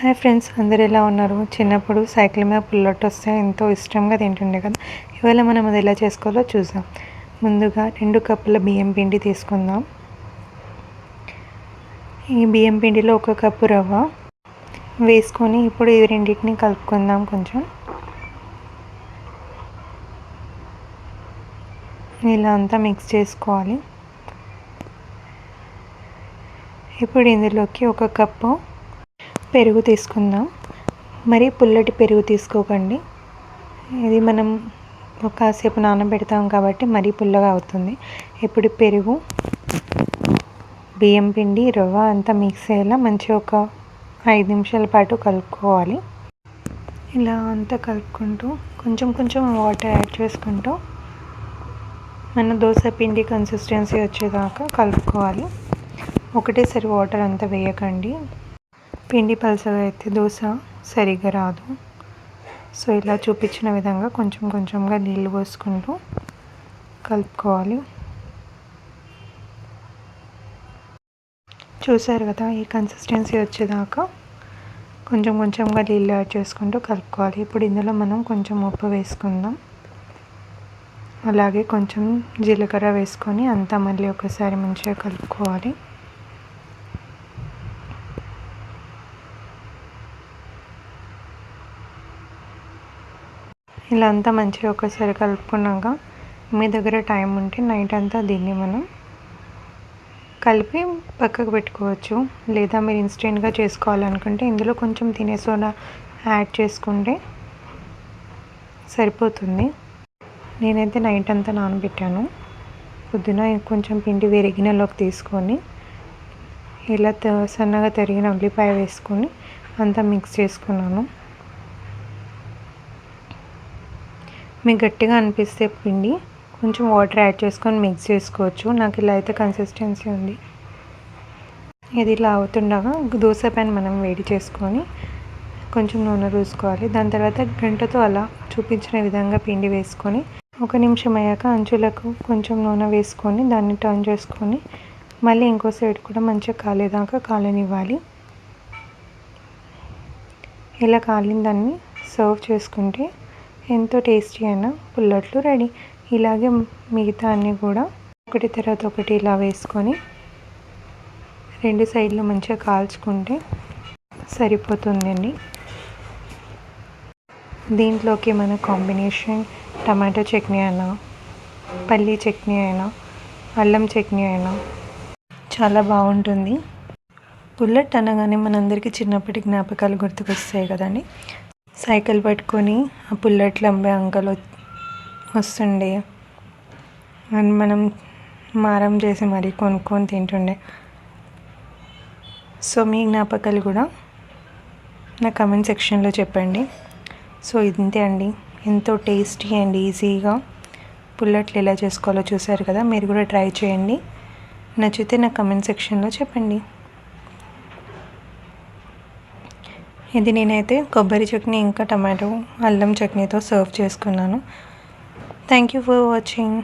Hi friends అందరు ఎలా ఉన్నారు? చిన్నప్పుడు సైకిల్ మీద పుల్లట్ వస్తే ఎంతో ఇష్టంగా తింటుండే కదా. ఇవాళ మనం అది ఎలా చేసుకోవాలో చూద్దాం. ముందుగా రెండు కప్పుల బియ్యం పిండి తీసుకుందాం. ఈ బియ్యం పిండిలో ఒక కప్పు రవ్వ వేసుకొని ఇప్పుడు ఈ రెండింటిని కలుపుకుందాం కొంచెం. ఇలా అంతా మిక్స్ చేసుకోవాలి. ఇప్పుడు ఇందులోకి ఒక కప్పు పెరుగు తీసుకుందాం. మరి పుల్లటి పెరుగు తీసుకోకండి. ఇది మనం కాసేపు నానబెడతాం కాబట్టి మరీ పుల్లగా అవుతుంది. ఇప్పుడు పెరుగు బియ్యం పిండి రవ్వ అంతా మిక్స్ అయ్యేలా మంచిగా ఒక ఐదు నిమిషాల పాటు కలుపుకోవాలి. ఇలా అంతా కలుపుకుంటూ కొంచెం కొంచెం వాటర్ యాడ్ చేసుకుంటూ మన దోశ పిండి కన్సిస్టెన్సీ వచ్చేదాకా కలుపుకోవాలి. ఒకటేసారి వాటర్ అంతా వేయకండి. పిండి పలసగా అయితే దోశ సరిగ్గా రాదు. సో ఇలా చూపించిన విధంగా కొంచెం కొంచెంగా నీళ్ళు పోసుకుంటూ కలుపుకోవాలి. చూసారు కదా ఈ కన్సిస్టెన్సీ వచ్చేదాకా కొంచెం కొంచెంగా నీళ్ళు యాడ్ చేసుకుంటూ కలుపుకోవాలి. ఇప్పుడు ఇందులో మనం కొంచెం ఉప్పు వేసుకుందాం. అలాగే కొంచెం జీలకర్ర వేసుకొని అంతా మళ్ళీ ఒకసారి మంచిగా కలుపుకోవాలి. ఇలా అంతా మంచిగా ఒకసారి కలుపుకున్నాక మీ దగ్గర టైం ఉంటే నైట్ అంతా దీన్ని మనం కలిపి పక్కకు పెట్టుకోవచ్చు. లేదా మీరు ఇన్స్టెంట్గా చేసుకోవాలనుకుంటే ఇందులో కొంచెం తినే సోడా యాడ్ చేసుకుంటే సరిపోతుంది. నేనైతే నైట్ అంతా నానబెట్టాను. పొద్దున కొంచెం పిండి వేరే గిన్నెలోకి తీసుకొని ఇలా సన్నగా తరిగిన ఉల్లిపాయ వేసుకొని అంతా మిక్స్ చేసుకున్నాను. మీకు గట్టిగా అనిపిస్తే పిండి కొంచెం వాటర్ యాడ్ చేసుకొని మిక్స్ చేసుకోవచ్చు. నాకు ఇలా అయితే కన్సిస్టెన్సీ ఉంది. ఇది ఇలా అవుతుండగా దోశ ప్యాన్ మనం వేడి చేసుకొని కొంచెం నూనె రూసుకోవాలి దాని తర్వాత గంటతో అలా చూపించిన విధంగా పిండి వేసుకొని ఒక నిమిషం అయ్యాక అంచులకు కొంచెం నూనె వేసుకొని దాన్ని టర్న్ చేసుకొని మళ్ళీ ఇంకో సైడ్ కూడా మంచిగా కాలేదాకా కాలనివ్వాలి. ఇలా కాలిన దాన్ని సర్వ్ చేసుకుంటే ఎంతో టేస్టీ అయిన పుల్లట్లు రెడీ. ఇలాగే మిగతా అన్నీ కూడా ఒకటి తర్వాత ఒకటి ఇలా వేసుకొని రెండు సైడ్లు మంచిగా కాల్చుకుంటే సరిపోతుందండి. దీంట్లోకి మన కాంబినేషన్ టమాటో చట్నీ అయినా పల్లీ చట్నీ అయినా అల్లం చట్నీ అయినా చాలా బాగుంటుంది. పుల్లట్ అనగానే మనందరికీ చిన్నప్పటి జ్ఞాపకాలు గుర్తుకొస్తాయి కదండి. సైకిల్ పట్టుకొని ఆ పుల్లట్లు అమ్మే అంకల్ వస్తుండే. అండ్ మనం మారం చేసి మరీ కొనుక్కొని తింటుండే. సో మీ జ్ఞాపకాలు కూడా నా కమెంట్ సెక్షన్లో చెప్పండి. సో ఇంతే అండి. ఎంతో టేస్టీ అండ్ ఈజీగా పుల్లట్లు ఎలా చేసుకోవాలో చూసారు కదా మీరు కూడా ట్రై చేయండి. నచ్చితే నా కమెంట్ సెక్షన్లో చెప్పండి. ఇది నేనైతే కొబ్బరి చట్నీ ఇంకా టమాటో అల్లం చట్నీతో సర్వ్ చేసుకున్నాను. Thank you for watching